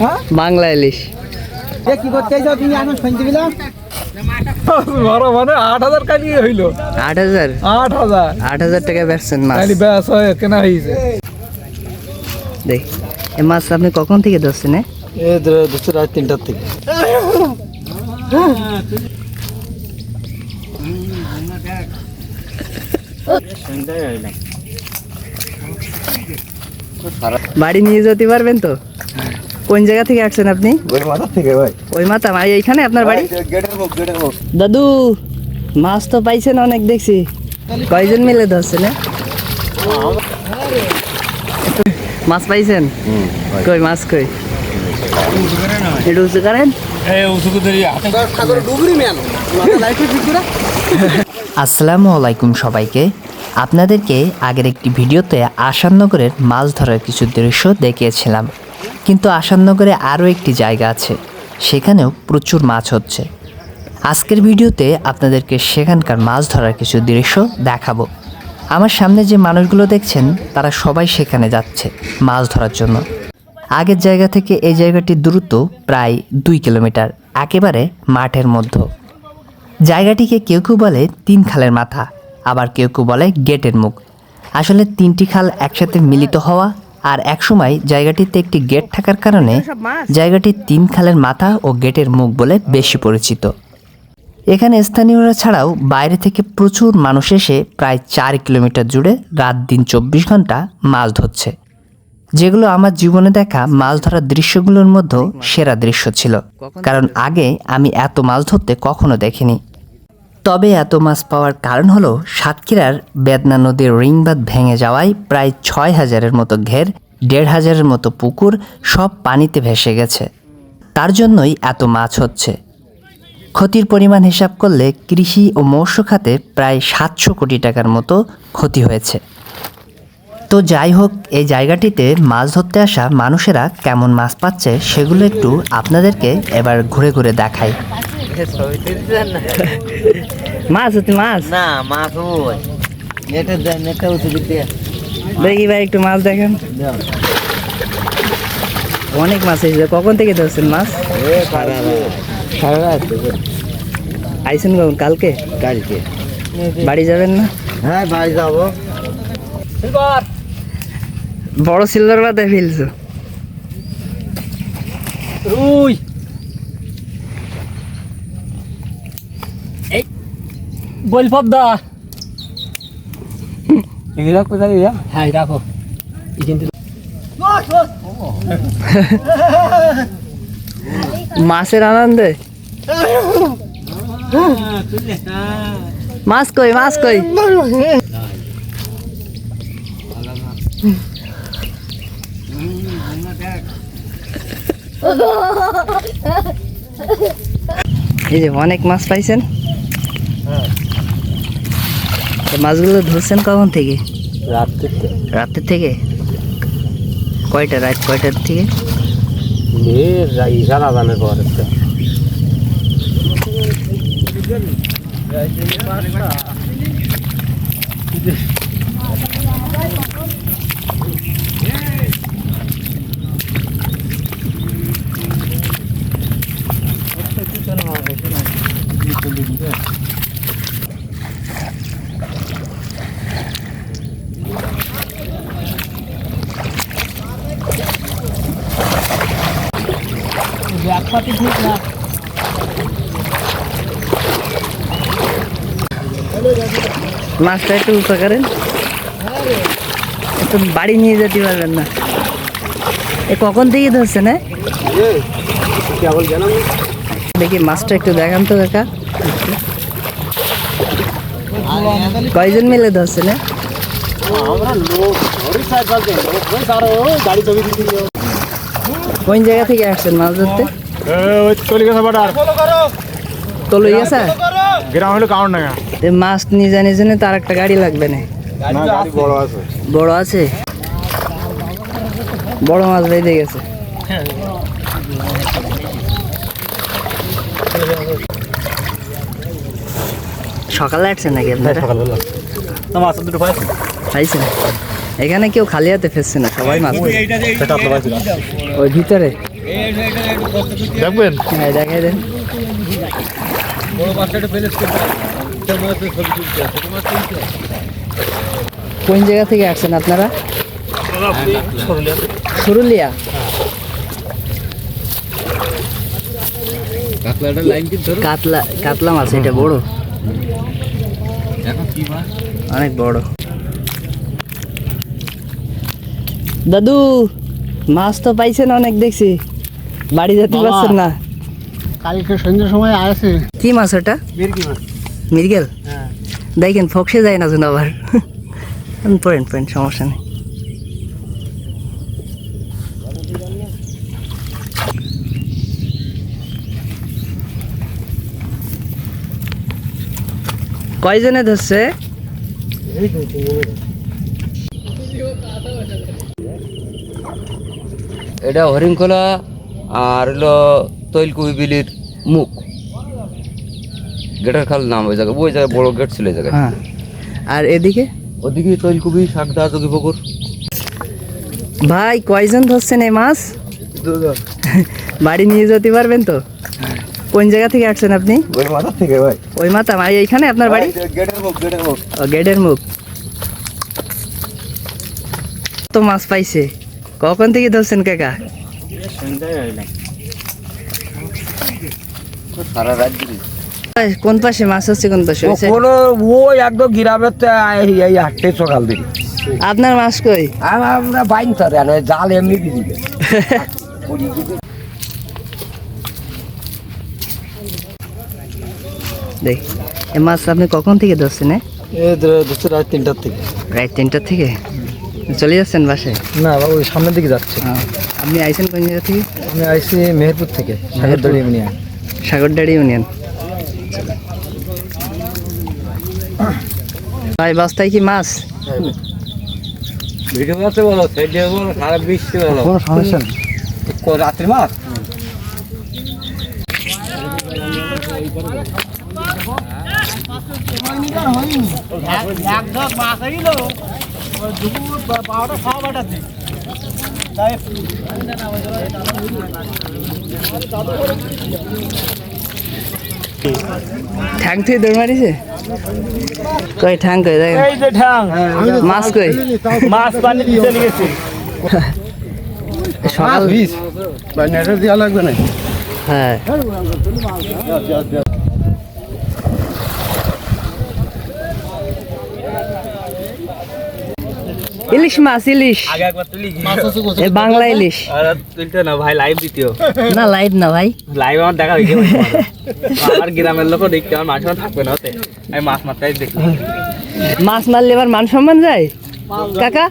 হ্যাঁ? বাংলা ইলিশ। কি করতে তুমি? এখন শুনতে বড় মানে আট হাজার কালি হইল। আট হাজার? আট হাজার। আট হাজার টাকা বেচছেন মাছ। কালি ব্যাস হয়ে কেনা হয়েছে দেখ এই মাছ আপনি কখন থেকে ধরছেন এ? রাত তিনটার থেকে। বাড়ি নিয়ে যেতে পারবেন তো? কোন জায়গা থেকে আসছেন আপনি? ওই মাথার থেকে ভাই। ওই মাথা ভাই এইখানে আপনার বাড়ি? দাদু মাছ তো পাইছেন অনেক দেখছি। কয়জন মিলে ধরছেন? মাছ পাইছেন? কই মাছ কই? উঁচু করেন? মাথা করে আসসালামু আলাইকুম সবাইকে। আপনাদেরকে আগের একটি ভিডিওতে আসাননগরের মাছ ধরার কিছু দৃশ্য দেখিয়েছিলাম। কিন্তু আসাননগরে আরও একটি জায়গা আছে। সেখানেও প্রচুর মাছ হচ্ছে। আজকের ভিডিওতে আপনাদেরকে সেখানকার মাছ ধরার কিছু দৃশ্য দেখাবো। আমার সামনে যে মানুষগুলো দেখছেন, তারা সবাই সেখানে যাচ্ছে মাছ ধরার জন্য। আগের জায়গা থেকে এই জায়গাটির দূরত্ব প্রায় দুই কিলোমিটার, একেবারে মাঠের মধ্যে। জায়গাটিকে কেউ কেউ বলে তিন খালের মাথা, আবার কেউ কেউ বলে গেটের মুখ। আসলে তিনটি খাল একসাথে মিলিত হওয়া আর একসময় জায়গাটিতে একটি গেট থাকার কারণে জায়গাটি তিন খালের মাথা ও গেটের মুখ বলে বেশি পরিচিত। এখানে স্থানীয়রা ছাড়াও বাইরে থেকে প্রচুর মানুষ এসে প্রায় চার কিলোমিটার জুড়ে রাত দিন চব্বিশ ঘণ্টা মাছ ধরছে। যেগুলো আমার জীবনে দেখা মাছ ধরার দৃশ্যগুলোর মধ্যেও সেরা দৃশ্য ছিল। কারণ আগে আমি এত মাছ ধরতে কখনো দেখিনি। তবে এত মাছ পাওয়ার কারণ হলো সাতক্ষীরার বেদনা নদীর রিংবাদ ভেঙে যাওয়ায় প্রায় ছয় হাজারের মতো ঘের, দেড় হাজারের মতো পুকুর সব পানিতে ভেসে গেছে। তার জন্যই এত মাছ হচ্ছে। ক্ষতির পরিমাণ হিসাব করলে কৃষি ও মৎস্য খাতে প্রায় সাতশো কোটি টাকার মতো ক্ষতি হয়েছে। তো যাই হোক, এই জায়গাটিতে মাছ ধরতে আসা মানুষেরা কেমন মাছ পাচ্ছে সেগুলো একটু আপনাদেরকে এবার ঘুরে ঘুরে দেখাই। মাছ হচ্ছে মাছ? না মাছ ওই। নেটের নেটটা দেখি ভাই একটু মাছ দেখেন। অনেক মাছ এসেছে। কখন থেকে ধরছেন মাছ? সারা রাত। আইসেন কখন? কালকে? কালকে। বাড়ি যাবেন না? হ্যাঁ ভাই যাব। বড় সিলভার বাদে ফেলছো রুই এই গোল পদ্মা। এগুলা কোথায় দিয়া হ্যাঁ রাখো। মাছের আনন্দে মাছ কই মাছ কই? এই যে অনেক মাছ পাইছেন। তো মাছগুলো ধরছেন কখন থেকে? রাত্রে থেকে? কয়টা রাত কয়টার থেকে? ইশারা পর ব্যাগপাতি ঠিক না। মাছটা একটু উঁচা করেন। একটু বাড়ি নিয়ে যেতে পারবেন না। এ কখন থেকে ধরছে না দেখি মাছটা একটু দেখান তো কাকা। কয়জন মিলে ধরছে হ্যাঁ? জমি দিতে কোন জায়গা থেকে আসছেন মাছ ধরতে? চলে গেছে বাটার তো লই গেছে? গ্রাম হলো কাউন্ট না এ মাছ নিয়ে জানি জন্য তার একটা গাড়ি লাগবে না। বড় আছে। বড় আছে? বড় মাছ বেঁধে গেছে। সকালে আসছেন নাকি আপনারা? সকালবেলা মাছ দুটো পাইছি। পাইছেন এখানে কেউ খালি হাতে ফেসছে না সবাই মাছ ওই ভিতরে। দেখবেন? হ্যাঁ দেখাই দেন। কোন জায়গা থেকে আসছেন আপনারা? সুরুলিয়া কাতলা কাতলা মাছ এটা বড়। অনেক বড়। দাদু মাছ তো পাইছেন অনেক দেখছি। বাড়ি যেতে পারছেন না। কালকে সন্ধ্যের সময় আসে। কি মাছ ওটা? মির্গি মাছ। মির্গেল? হ্যাঁ। দেখেন ফকসে যায় না যেন আবার। পড়েন পড়েন সমস্যা নেই। কয়জনে ধরছে? এটা হরিণখোলা আর হলো তৈলকুবি বিলির মুখ। গেটের খাল নাম ওই জায়গায় ওই জায়গায় বড় গেট ছিল ওই জায়গায়। হ্যাঁ। আর এদিকে? ওদিকে তৈলকুবি শাকদা যোগী পুকুর ভাই কয়জন ধরছেন এই মাছ? বাড়ি নিয়ে যেতে পারবেন তো? কোন জায়গা থেকে আসছেন আপনি? ওই মাথা থেকে ভাই। ওই মাথা ভাই এইখানে আপনার বাড়ি? গেটের মুখ গেটের মুখ। ও, গেটের মুখ। তো মাছ পাইছে? কখন থেকে ধরছেন কাকা? সারা রাত কোন পাশে মাছ হচ্ছে কোন পাশে? কোনো ওই একদম গ্রামের তো এই সকাল দিকে আপনার মাছ কই? আমরা বাইন তো জাল এমনি দিয়ে দিবে। দেখ এই মাছ আপনি কখন থেকে ধরছেন এ? রাত তিনটার থেকে। রাত তিনটার থেকে? চলে যাচ্ছেন বাসায় না ওই সামনের দিকে যাচ্ছে। আপনি আইছেন কোন জায়গা থেকে? আমি আইসি মেহেরপুর থেকে সাগরদড়ি ইউনিয়ন। সাগরদাড়ি ইউনিয়ন। ভাই বস্তায় কি মাছ? ভিডিও আছে বলো সেটি বলো সারা বৃষ্টি বলো। কোনো সমস্যা নেই। রাত্রি মাছ? এক ঢোক মাছ দুপুর বারোটা সাড়ে বারোটাতে তাই ঠ্যাং থেকে দৌড় মারিছে? কই ঠ্যাং কই দেখেন। এই যে ঠ্যাং। মাছ কই? মাছ পানি সকাল নেটে দেওয়া লাগবে না হ্যাঁ। ইলিশ মাছ ইলিশ। আগে একবার তুলি। এ বাংলা ইলিশ। আর তুলতে না ভাই লাইভ দিতেও। না লাইভ না ভাই। লাইভ আমার দেখা হয়েছে আমার গ্রামের লোকও দেখতে আমার মাছ মাছ থাকবে না ওতে। আমি মাছ মারতে দেখি। মাছ মারলে এবার মান সম্মান যায়? কাকা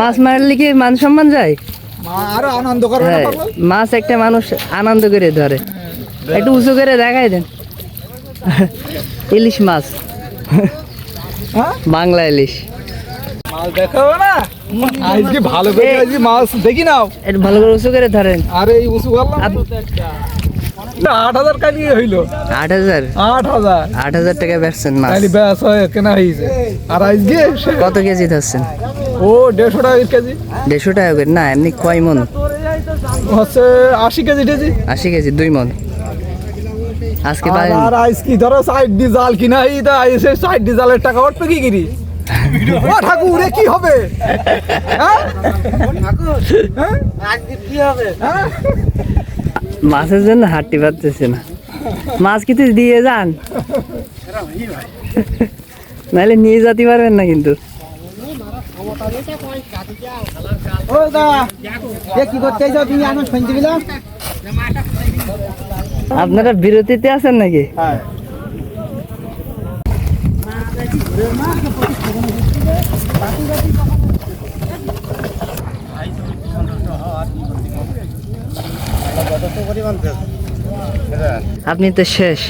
মাছ মারলে কি মান সম্মান যায়? আরও আনন্দ করবে হ্যাঁ মাছ একটা মানুষ আনন্দ করে ধরে। একটু উঁচু করে দেখাই দেন। ইলিশ মাছ। বাংলা ইলিশ। মাছ দেখাবো না। আজকে ভালো করে আজকে মাছ দেখি নাও। একটু ভালো করে উঁচু করে ধরেন। আরে এই উঁচু করলাম না আট হাজার কালি হইল। আট হাজার? আট হাজার। আট হাজার টাকা বেচছেন মাছ। তাহলে ব্যাস হয় কেনা হয়েছে আর আজকে কত কেজি ধরছেন? ও দেড়শো টাকা কেজি। দেড়শো টাকা করে? না এমনি কয় মন? হচ্ছে আশি কেজি টেজি আশি কেজি দুই মন। আজকে আর পারেন আর আইস কি ধরো সাইড দি জাল কিনা এই সাইড দি জালের টাকা অটো কি কিরি? ও ঠাকুর এ কি হবে? হ্যাঁ? হ্যাঁ? হ্যাঁ? মাছের জন্য হাঁটতে পারতেছে না। মাছ কিছু দিয়ে যান। নাহলে নিয়ে যেতে পারবেন না কিন্তু। ও দা এ কি করতে যাও তুমি? এখন শুনতে পেলাম আপনারা বিরতিতে আছেন নাকি? আপনি তো শেষ।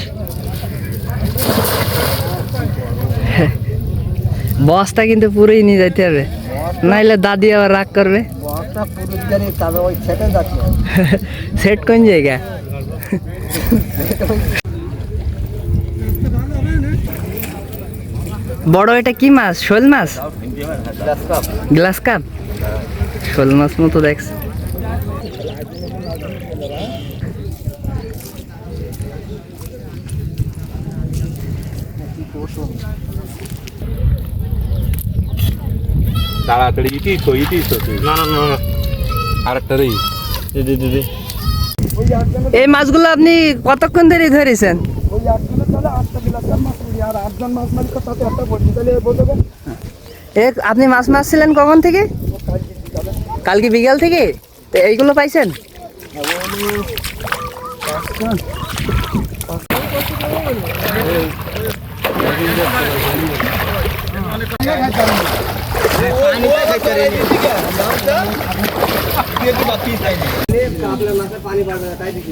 বসটা কিন্তু পুরোই নিয়ে যাইতে হবে। নাইলে দাদি আবার রাগ করবে। সেট কোন জায়গা? বড় এটা কি মাছ? শোল মাছ? Glass cup? শোল মাছ মতো দেখছে। তাড়াতাড়ি ইটিস তো ইটিস তো না না না না। আরেকটা রে দিদি দিদি এই মাছগুলো আপনি কতক্ষণ ধরে ধরেছেন? আপনি মাছ মারছিলেন কখন থেকে? কালকে বিকাল থেকে? তো এইগুলো পাইছেন? पानी पड़ रहा है